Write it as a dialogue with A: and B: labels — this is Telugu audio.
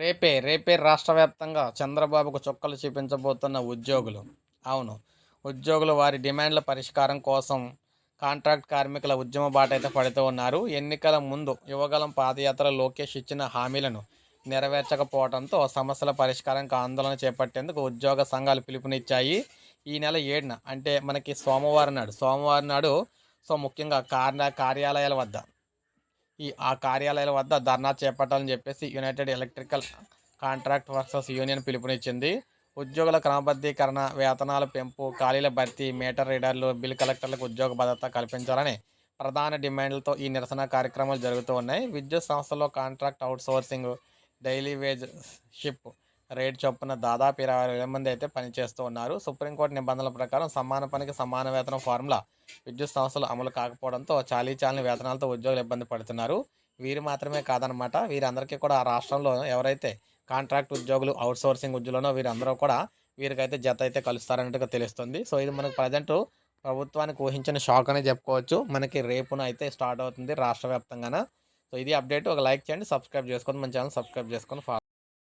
A: రేపే రేపే రాష్ట్ర వ్యాప్తంగా చంద్రబాబుకు చుక్కలు చూపించబోతున్న ఉద్యోగులు. అవును ఉద్యోగులు వారి డిమాండ్ల పరిష్కారం కోసం కాంట్రాక్ట్ కార్మికుల ఉద్యమ బాట అయితే పడుతూ ఉన్నారు. ఎన్నికల ముందు యువగలం పాదయాత్ర లోకేష్ ఇచ్చిన హామీలను నెరవేర్చకపోవడంతో సమస్యల పరిష్కారానికి ఆందోళన చేపట్టేందుకు ఉద్యోగ సంఘాలు పిలుపునిచ్చాయి. ఈ నెల ఏడున అంటే మనకి సోమవారం నాడు సోమవారం నాడు సో ముఖ్యంగా కార్య కార్యాలయాల వద్ద ఈ ఆ కార్యాలయాల వద్ద ధర్నా చేపట్టాలని చెప్పేసి united electrical contract workers union పిలుపునిచ్చింది. ఉద్యోగుల క్రమబద్ధీకరణ వేతనాల పెంపు ఖాళీల భర్తీ మీటర్ రీడర్లు బిల్ కలెక్టర్లకు ఉద్యోగ భద్రత కల్పించాలని ప్రధాన డిమాండ్లతో ఈ నిరసన కార్యక్రమాలు జరుగుతూ ఉన్నాయి. విద్యుత్ సంస్థలో contract outsourcing daily wage ship rate చొప్పున దాదాపు ఇరవై వేల మంది అయితే పనిచేస్తూ ఉన్నారు. సుప్రీంకోర్టు నిబంధనల ప్రకారం సమాన పనికి సమాన వేతనం ఫార్ములా విద్యుత్ సంస్థలు అమలు కాకపోవడంతో చాలీ చాలని వేతనాలతో ఉద్యోగులు ఇబ్బంది పడుతున్నారు. వీరు మాత్రమే కాదనమాట వీరందరికీ కూడా ఆ రాష్ట్రంలో ఎవరైతే కాంట్రాక్ట్ ఉద్యోగులు అవుట్సోర్సింగ్ ఉద్యోగులనో వీరందరూ కూడా వీరికైతే జత అయితే కలుస్తారన్నట్టుగా తెలుస్తుంది. సో ఇది మనకు ప్రజెంట్ ప్రభుత్వానికి ఊహించిన షాక్ అని చెప్పుకోవచ్చు. మనకి రేపున అయితే స్టార్ట్ అవుతుంది రాష్ట్ర వ్యాప్తంగాన. సో ఇది అప్డేట్. ఒక లైక్ చేయండి సబ్స్క్రైబ్ చేసుకొని మన ఛానల్ సబ్స్క్రైబ్ చేసుకొని ఫాలో